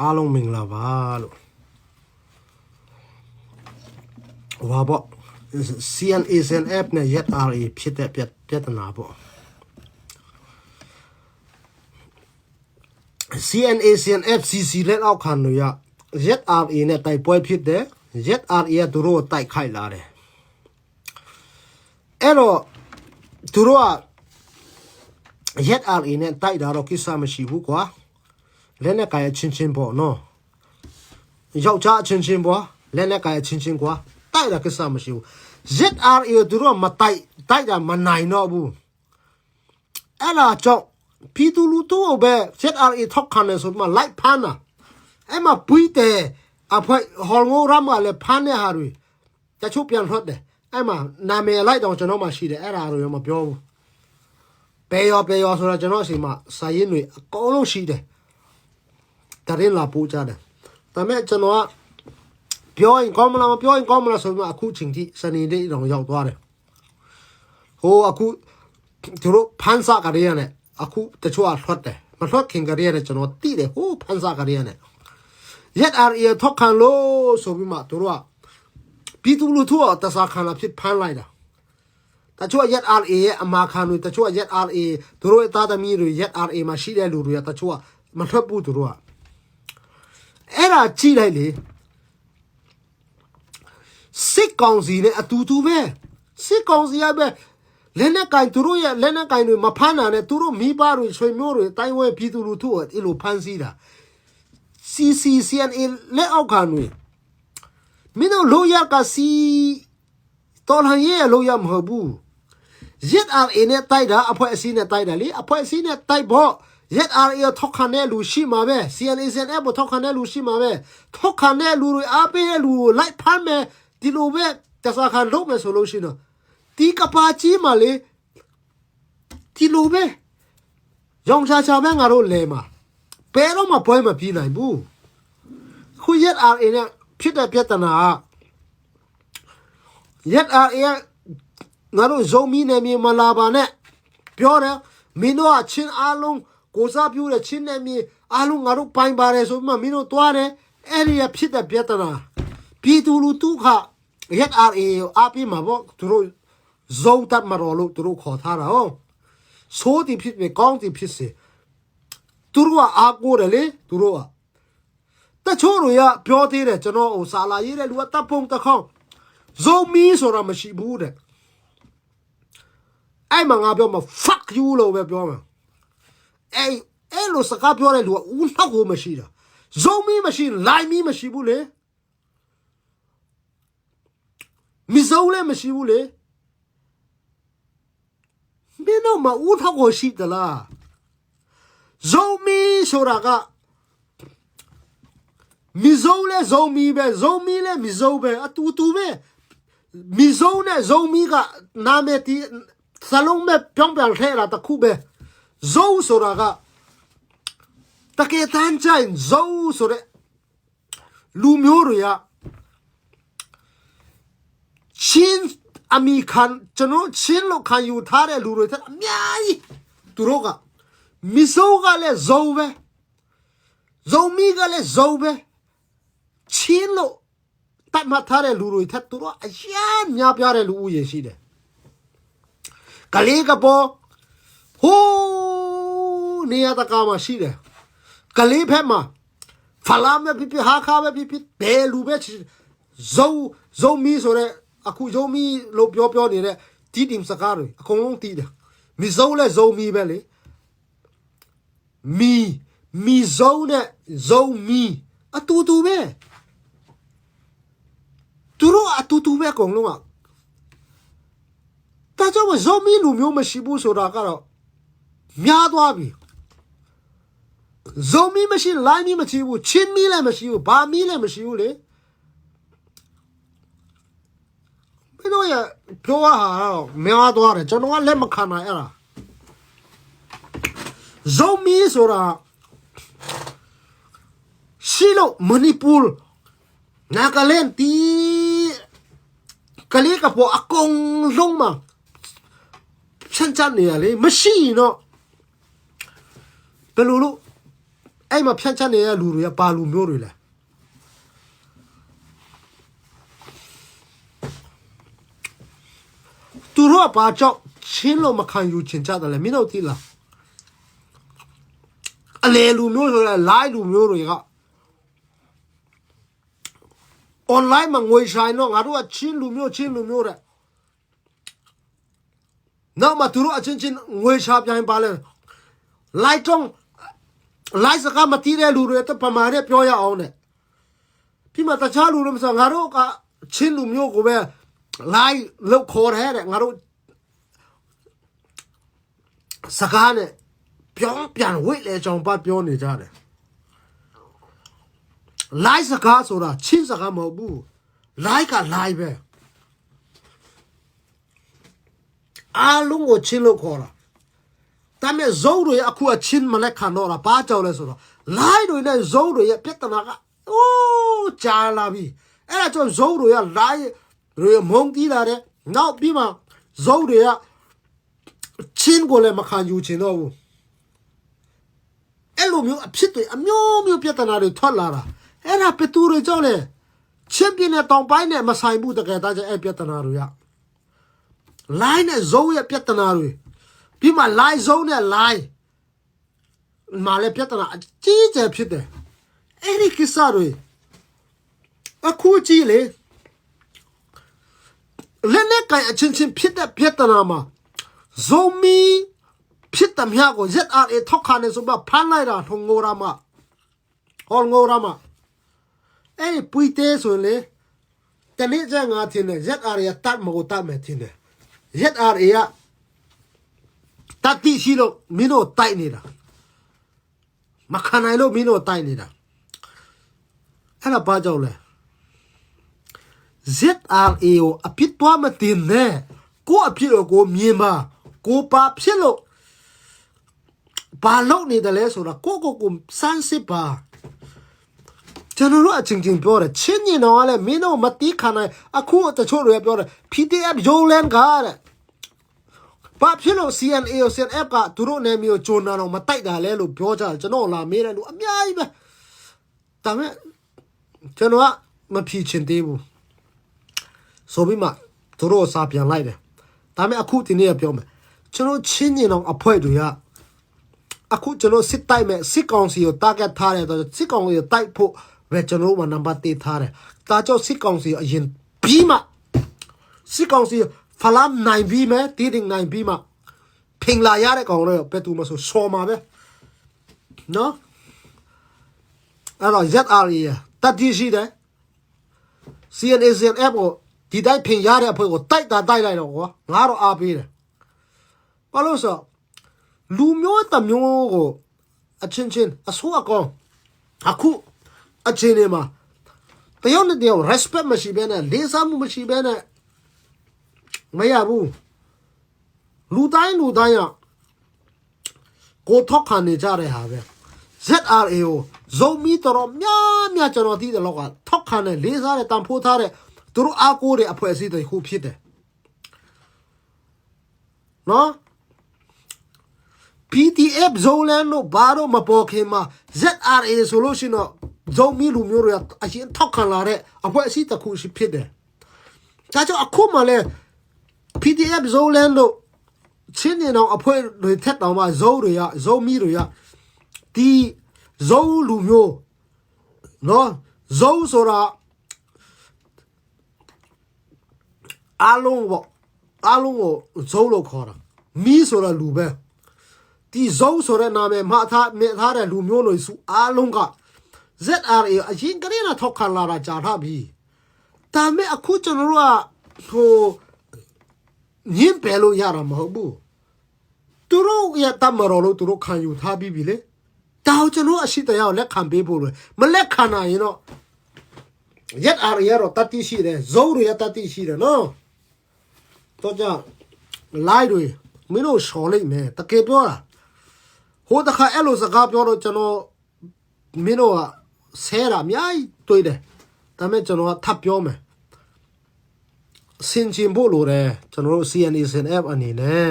အားလုံးမင်္ဂလာပါလို့ဟောပေါ့ CNA CNF နဲ့ ZRA ဖြစ်တဲ့ပြဿပြဿနာပေါ့ CNA CNF CC လက်အောက်ခံလို့ရ ZRA နဲ့တိုက်ပွဲဖြစ်တယ် ZRA ကသူတို့ကိုတိုက်ခိုက်လာတယ်အဲ့တော့သူတို့က ZRA နဲ့တိုက်တာတော့ကိစ္စမရှိဘူးကွာ လက်နဲ့ကင်ချင်းချင်းပေါ့နော်ယောက်ျားအချင်းချင်းပေါ့လက်နဲ့ကင်ချင်းချင်းကွာတိုက်တာကိစ္စမရှိဘူး ZRA ကိုသူတို့ကမတိုက်တိုက်တာမနိုင်တော့ဘူးအဲ့ဒါကြောင့်ပြည်သူလူထုကိုပဲ ZRA ထောက်ခံနေဆိုပြီးမှလိုက်ဖမ်းတာအဲ့မှာပွီးတယ်အဖွဲဟော်ငိုရမ်းကလည်းဖမ်းတဲ့ဟာတွေတချို့ပြန်ထွက်တယ်အဲ့မှာနာမည်လိုက်တော့ကျွန်တော်မှရှိတယ်အဲ့ဒါတော့ရောမပြောဘူးပေရောပေရောဆိုတော့ကျွန်တော်အစီမှာစာရင်းတွေအကုန်လုံးရှိတယ် တရင်လာပို့ကြတယ်ဒါပေမဲ့ကျွန်တော်ကပြောရင်ကောင်းမလားမပြောရင်ကောင်းမလားဆိုပြီးမှအခုချိန်ထိစနေနေ့တော့ရောက်သွားတယ်ဟိုအခုသူတို့ဖန်စာကလေးရနဲ့အခုတချို့ကထွက်တယ်မထွက်ခင်ကလေးရနဲ့ကျွန်တော်တိတယ်ဟိုဖန်စာကလေးရနဲ့ရက်အာရီထောက်ခံလို့ဆိုပြီးမှသူတို့ကပြည်သူလူထုကတစားခံလာဖြစ်ဖမ်းလိုက်တာတချို့ရက် RA ရဲ့အမာခံတွေတချို့ရက် RA သူတို့ရဲ့သားသမီးတွေရက် RA မှာရှိတဲ့လူတွေကတချို့ကမထွက်ဘူးသူတို့က အဲ့ဒါကြည့်လိုက်လေစစ်ကောင်စီနဲ့အတူတူပဲစစ်ကောင်စီကပဲလက်နဲ့ကင်သူတို့ရဲ့လက်နဲ့ကင်တွေမဖမ်းတာနဲ့သူတို့မိဘတွေဆွေမျိုးတွေတိုင်းဝဲပြည်သူလူထုကအဲ့လိုဖမ်းဆီးတာ CCCNA လက်အောက်ခံတွေမင်းတို့လိုရကစီတော်လှန်ရေးရလို့ရမဟုတ်ဘူး ZRA နဲ့တိုက်တာအဖွဲ့အစည်းနဲ့တိုက်တာလေအဖွဲ့အစည်းနဲ့တိုက်ဖို့ ZRA ကိုထောက်ခံတဲ့လူရှိမှာပဲ CNSNF ကိုထောက်ခံတဲ့လူရှိမှာပဲထောက်ခံတဲ့လူတွေအားပေးတဲ့လူကိုလိုက်ဖမ်းမယ်ဒီလိုပဲတစားခံလုပ်မယ်ဆိုလို့ရှိရင်တော့ဒီကပါကြီးမှာလေဒီလိုပဲရောင်ချာချာပဲငါတို့လဲမှာဘယ်တော့မှပွဲမပြီးနိုင်ဘူးခု ZRA နဲ့ဖြစ်တဲ့ပြဿနာကရက်အာရငါတို့ဇုံမီနေမြေမလာပါနဲ့ပြောတယ်မင်းတို့အချင်းအားလုံး ကိုစားပြူတဲ့ချင်းနေမြေအားလုံးငါတို့ပိုင်ပါတယ်ဆိုပြီးမှမင်းတို့သွားတယ်အဲ့ဒီရဖြစ်တဲ့ပြဿနာပြည်သူလူထုခရက်အာအေအပီမှာပေါ့သူတို့ဇုံတတ်မတော်လို့သူတို့ခေါ်ထားတာဟုတ်ဆိုးတီဖြစ်ပဲကောင်းတီဖြစ်စေသူတို့ကအားကိုးတယ်လေသူတို့ကတချို့တွေကပြောသေးတယ်ကျွန်တော်ဟိုစာလာရေးတဲ့လူကတပ်ပုံတစ်ခေါက်ဇုံမီဆိုတာမရှိဘူးတဲ့အဲ့မှာငါပြောမှာ fuck you လို့ပဲပြောမှာ အဲ့အဲ့လိုစကားပြောတဲ့လူကဦးနောက်ကိုမရှိတာဇုံမီမရှိလိုင်းမီမရှိဘူးလေမီဇုံလည်းမရှိဘူးလေမင်းတို့မဦးထောက်ကိုရှိသလားဇုံမီဆိုတာကမီဇုံလဲဇုံမီပဲဇုံမီလဲမီဇုံပဲအတူတူပဲမီဇုံနဲ့ဇုံမီကနာမည်တီစလုံးမဲ့ပြောင်းပြန်ထဲလာတခုပဲ ဇုံဆိုတာကတကယ်တမ်းကျရင်ဇုံဆိုတဲ့လူမျိုးတွေကချင်းအမီခံကျွန်တော်ချင်းလို့ခံယူထားတဲ့လူတွေတဲ့အများကြီးသူတို့ကမီဇုံကလည်းဇုံပဲဇုံမီကလည်းဇုံပဲချင်းလို့တတ်မှတ်ထားတဲ့လူတွေထက်သူတို့အရှားများပြားတဲ့လူဦးရေရှိတယ်။ကလေးကပေါ်ဟိုး နေရာတကာမှာရှိတယ်။ကလေးဖက်မှာဖလာမဲ့ပြပြဟာခါပဲပြပြဘယ်လူပဲဇုံဇုံမီဆိုတဲ့အခုဇုံမီလို့ပြောပြောနေတဲ့တီးတင်စကားတွေအကုန်လုံးတီးတယ်။မီဇုံလဲဇုံမီပဲလေ။မီမီဇုံနဲ့ဇုံမီအတူတူပဲ။သူတို့အတူတူပဲအကုန်လုံးอ่ะဒါကြောင့်မဇော်မီလူမျိုးမရှိဘူးဆိုတာကတော့များသွားပြီ ဇော်မီမရှိလိုင်းမီမရှိဘူးချင်းမီလည်းမရှိဘူးဘာမီလည်းမရှိဘူးလေဘယ်တော့ရပြောရဟာတော့များသွားတယ်ကျွန်တော်ကလက်မခံနိုင်အဲ့ဒါဇော်မီဆိုတာရှိလို့မဏိပူ Nakalen ti kali ka po akong long ma chan chan ne le machine no ဘယ်လိုလို့ အဲ့မှာဖြန့်ချက်နေတဲ့လူတွေကပါလူမျိုးတွေလဲသူတို့ကဘာကြောင့်ချင်းလို့မခံယူချင်ကြတယ်လဲမင်းတို့သိလားအလေလူမျိုးဆိုတဲ့ line လူမျိုးတွေက online မှာငွေဆိုင်တော့ငါတို့ကချင်းလူမျိုးချင်းလူမျိုးတဲ့နောက်မှသူတို့အချင်းချင်းငွေရှာပြိုင်ပါလဲ light တော့ light စကားမတီးတဲ့လူတွေတပမာနဲ့ပြောရအောင်တဲ့ပြီးမှတခြားလူတွေမဆိုငါတို့ကချင်းလူမျိုးကိုပဲ light လောက်ခေါ်တယ်တဲ့ငါတို့စကားနဲ့ပြောင်းပြန်ဝိတ်လေကြောင်ပတ်ပြောနေကြတယ် live စကားဆိုတာချင်းစကားမဟုတ်ဘူး live က live ပဲအားလုံးကိုချင်းလို့ခေါ်တာ ဒါပေမဲ့ဇုံတွေအခုအချင်းမလက်ခံတော့တာဘာကြောင့်လဲဆိုတော့ live တွေနဲ့ဇုံတွေရဲ့ပြဿနာကအိုးကြာလာပြီအဲ့ဒါကြောင့်ဇုံတွေက live တွေမုံတီးလာတယ်နောက်ပြီးမှဇုံတွေကချင်းကိုလည်းမခံယူချင်တော့ဘူးအဲ့လိုမျိုးအဖြစ်တွေအမျိုးမျိုးပြဿနာတွေထွက်လာတာအဲ့ဒါဘယ်သူတွေကြောင့်လဲချင်းပြင်းတဲ့တောင်ပိုင်းနဲ့မဆိုင်ဘူးတကယ်တမ်းကျအဲ့ပြဿနာတွေက line နဲ့ zone ရဲ့ပြဿနာတွေ ပြီးမှ line zone နဲ့ line မှာလည်းပြဿနာအကြီးကျယ်ဖြစ်တယ်အဲ့ဒီကိစ္စတွေအခုကြည့်လေလက်နဲ့ကိုင်အချင်းချင်းဖြစ်တဲ့ပြဿနာမှာ zone မီဖြစ်တဲ့မြတ်ကို ZRA ထောက်ခံနေဆိုမှဖမ်းလိုက်တာထုံငိုရမှာဟောငိုရမှာအဲ့ဒီပွီတဲဆိုရင်လေတနေ့ကျငါထင်တယ် ZRA ကတတ်မကိုတတ်မယ်ထင်တယ် ZRA က တတ်တိရှိလို့မင်းတို့တိုက်နေတာမခံနိုင်လို့မင်းတို့တိုက်နေတာအဲ့ဒါဘာကြောင့်လဲ ZRA ကိုအပြစ်သွားမတင်နဲ့ကိုအပြစ်ကိုကိုမြင်ပါကိုပါဖြစ်လို့ဘာလုပ်နေတယ်လဲဆိုတော့ကိုကိုကိုစမ်းစစ်ပါကျွန်တော်တို့အချင်းချင်းပြောတယ်ချင်းညင်တော့လည်းမင်းတို့မတီးခံနိုင်အခုတချို့တွေပြောတယ် PDF ဂျိုလန်ကားတဲ့ ဘာဖြစ်လို့ CNA ကို CNF ကသူတို့နယ်မျိုးဂျိုနာတော့မတိုက်တာလဲလို့ပြောကြတယ်ကျွန်တော်လာမေးတယ်လို့အများကြီးပဲဒါပေမဲ့ကျွန်တော်ကမဖြေချင်သေးဘူးဆိုပြီးမှသူတို့စာပြန်လိုက်တယ်ဒါပေမဲ့အခုဒီနေ့ကပြောမယ်ကျွန်တော်ချင်းညင်အောင်အဖွဲ့တွေကအခုကျွန်တော်စစ်တိုက်မဲ့စစ်ကောင်စီကို target ထားတယ်ဆိုတော့စစ်ကောင်စီကိုတိုက်ဖို့ပဲကျွန်တော်တို့ကနံပါတ်1ထားတယ်ဒါကြောင့်စစ်ကောင်စီကိုအရင်ပြီးမှစစ်ကောင်စီ ဖလာနိုင်ပြီးမယ်တီးတင်နိုင်ပြီးမှဖင်လာရတဲ့ကောင်တွေပဲသူမဆိုစော်မှာပဲနော်အဲ့တော့ ZRE တတ်တည်ရှိတယ် CNA CNF ကိုဒီတိုင်းဖင်ရတဲ့အဖွဲ့ကိုတိုက်တာတိုက်လိုက်တော့ကွာငါတော့အားပေးတယ်ဘာလို့ဆိုလူမျိုးတမျိုးကိုအချင်းချင်းအဆိုးအကောင်အခုအချင်းတွေမှာတယောက်နဲ့တယောက် respect မရှိဘဲနဲ့လေးစားမှုမရှိဘဲနဲ့ မရဘူးလူတိုင်းလူတိုင်းကကိုထောက်ခံနေကြတဲ့ဟာပဲ ZRA ကိုဇုံမီတော်များများကျွန်တော်သိတယ်လောက်ကထောက်ခံတဲ့လေးစားတဲ့တန်ဖိုးထားတဲ့သူတို့အားကိုးတဲ့အဖွဲ့အစည်းတွေခုဖြစ်တယ်နော် PDF ဇုံလန်တို့ဘာတော့မပေါ်ခင်မှာ ZRA ဆိုလို့ရှိရင်တော့ဇုံမီလူမျိုးတွေကအရင်ထောက်ခံလာတဲ့အဖွဲ့အစည်းတစ်ခုရှိဖြစ်တယ်ဒါကြောင့်အခုမှလည်း PDF ဇုံလန်တို့ချင်းနေတော့အဖွဲ့တွေထက်တောင်မှဇုံတွေကဇုံမီတွေကဒီဇုံလူမျိုးနော်ဇုံဆိုတာအားလုံးပေါ့အားလုံးကိုဇုံလို့ခေါ်တာမီဆိုတာလူပဲဒီဇုံဆိုတဲ့နာမည်မှားထားမြင်ထားတဲ့လူမျိုးတွေစုအားလုံးက ZRA အရင်ကတည်းကထောက်ခံလာတာကြာထားပြီဒါပေမဲ့အခုကျွန်တော်တို့ကဟို ညင်ပယ်လို့ရတာမဟုတ်ဘူးသူတို့ရတမတော်လို့သူတို့ခံယူထားပြီးပြီလေတောင်ကျွန်တော်အရှိတရားကိုလက်ခံပေးဖို့လို့မလက်ခံနိုင်ရင်တော့ရက်အားရတော့တတိရှိတယ်ဇုံရတတိရှိတယ်နော်တော့ကြောင့်လိုက်တွေမင်းတို့ရှော်လိုက်မယ်တကယ်ပြောတာဟိုတခါအဲ့လိုစကားပြောတော့ကျွန်တော်မင်းတို့ကဆဲတာအများကြီးတွေးတယ်ဒါပေမဲ့ကျွန်တော်ကထပ်ပြောမယ် စင်ချင်ဖို့လိုတယ်ကျွန်တော်တို့ CNA SNF အနေနဲ့